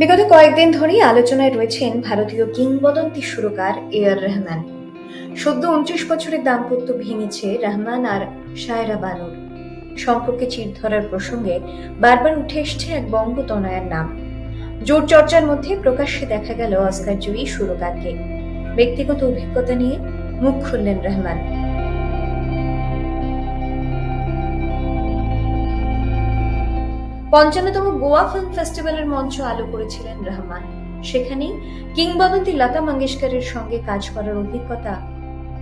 বিগত কয়েকদিন ধরেই আলোচনায় রয়েছেন ভারতীয় কিংবদন্তি সুরকার এ আর রহমান। সদ্য উনত্রিশ বছরের দাম্পত্য ভেঙেছে রহমান আর শায়রা বানুর। সম্পর্কে চির ধরার প্রসঙ্গে বারবার উঠে এসছে এক বঙ্গতনয়ার নাম। জোর চর্চার মধ্যে প্রকাশ্যে দেখা গেল অস্কার জয়ী সুরকারকে। ব্যক্তিগত অভিজ্ঞতা নিয়ে মুখ খুললেন রহমান। পঞ্চান্নতম গোয়া ফিল্ম ফেস্টিভ্যালের মঞ্চ আলো করেছিলেন রহমান। সেখানেই কিংবদন্তি লতা মঙ্গেশকরের সঙ্গে কাজ করার অভিজ্ঞতা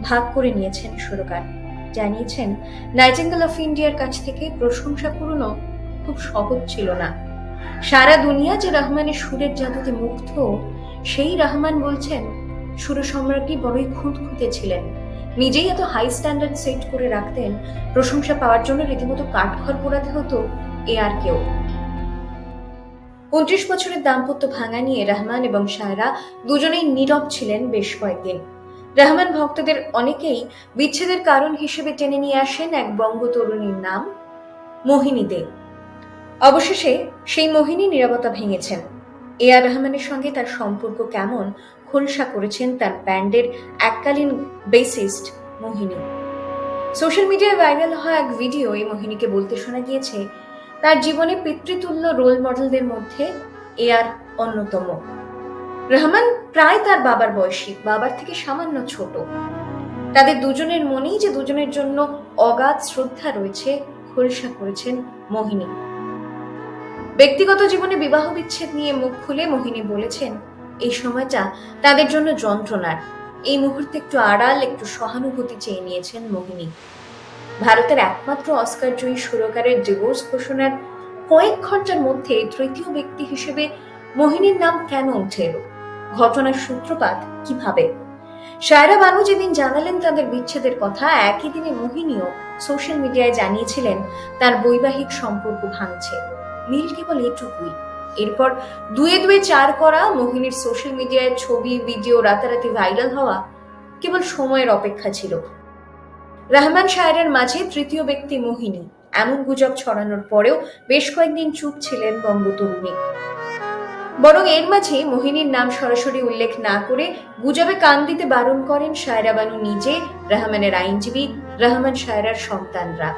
ভাগ করে নিয়েছেন সুরকার। জানিয়েছেন, নাইটিঙ্গেল অফ ইন্ডিয়ার কাছ থেকে প্রশংসা পুরনো খুব সহজ ছিল না। সারা দুনিয়া যে রহমানের সুরের জাদুতে মুগ্ধ, সেই রহমান বলছেন, সুর সম্রাটই বড়ই খুঁতখুঁতে ছিলেন। নিজেই এত হাই স্ট্যান্ডার্ড সেট করে রাখতেন, প্রশংসা পাওয়ার জন্য রীতিমতো কাঠখড় পোড়াতে হতো এ আর কেউ উনত্রিশ বছরের দাম্পত্য ভাঙা নিয়ে রহমান এবং সায়রা দুজনেই নীরব ছিলেন বেশ কয়েকদিন। রহমান ভক্তদের অনেকেই বিচ্ছেদের কারণ হিসেবে টেনে নিয়ে আসেন এক বঙ্গ তরুণীর নাম মোহিনী দে। অবশেষে সেই মোহিনী নিরাপত্তা ভেঙেছেন। এ আর রহমানের সঙ্গে তার সম্পর্ক কেমন খোলসা করেছেন তার ব্যান্ডের এককালীন বেসিস্ট মোহিনী। সোশ্যাল মিডিয়ায় ভাইরাল হওয়া এক ভিডিও এই মোহিনীকে বলতে শোনা গিয়েছে তার জীবনে পিতৃতুল্য রোল মডেলদের মধ্যে এ আর অন্যতম। রহমান প্রায় তার বাবার বয়সী, বাবার থেকে সামান্য ছোট। তাদের দুজনের মনেই যে দুজনের জন্য অগাধ শ্রদ্ধা রয়েছে, খোলসা করেছেন মোহিনী। ব্যক্তিগত জীবনে বিবাহ বিচ্ছেদ নিয়ে মুখ খুলে মোহিনী বলেছেন, এই সময়টা তাদের জন্য যন্ত্রণার। এই মুহূর্তে একটু আড়াল, একটু সহানুভূতি চেয়ে নিয়েছেন মোহিনী। ভারতের একমাত্র অস্কার জয়ী সুরকারের ডিভোর্স ঘোষণার কয়েক ঘণ্টার মধ্যে তৃতীয় ব্যক্তি হিসেবে মোহিনীর নাম কেন উঠে এলো? ঘটনার সূত্রপাত কীভাবে? সায়রা বানু যেদিন জানালেন তাদের বিচ্ছেদের কথা, একই দিনে মোহিনীও সোশ্যাল মিডিয়ায় জানিয়েছিলেন, তার বৈবাহিক সম্পর্ক ভাঙছে। মিল কেবল এটুকুই। এরপর দুয়ে দুয়ে চার করা, মোহিনীর সোশ্যাল মিডিয়ায় ছবি ভিডিও রাতারাতি ভাইরাল হওয়া কেবল সময়ের অপেক্ষা ছিল। রহমান সায়রের মাঝে তৃতীয় ব্যক্তি মোহিনী। এমন গুজব ছড়ানোর পরেও বেশ কয়েকদিন চুপ ছিলেন বঙ্গতরুণী। বরং এর মাঝে মোহিনীর নাম সরাসরি উল্লেখ না করে গুজবে কান দিতে বারণ করেন শায়রা বানু নিজে, রহমানের আইনজীবী, রহমান শায়রার সন্তানরা।